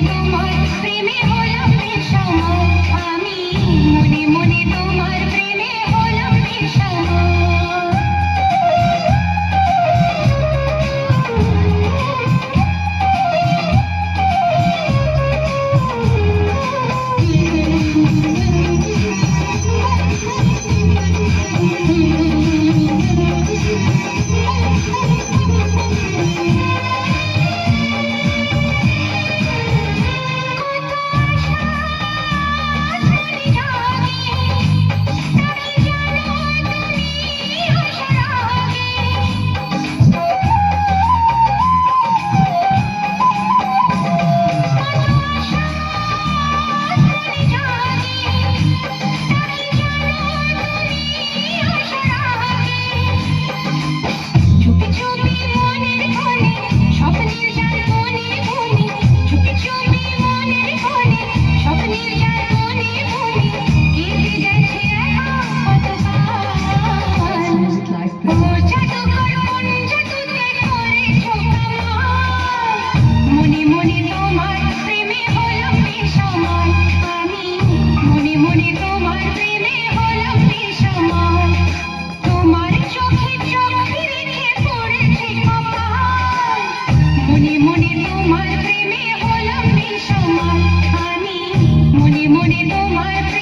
তোমার প্রেমে Oh my God.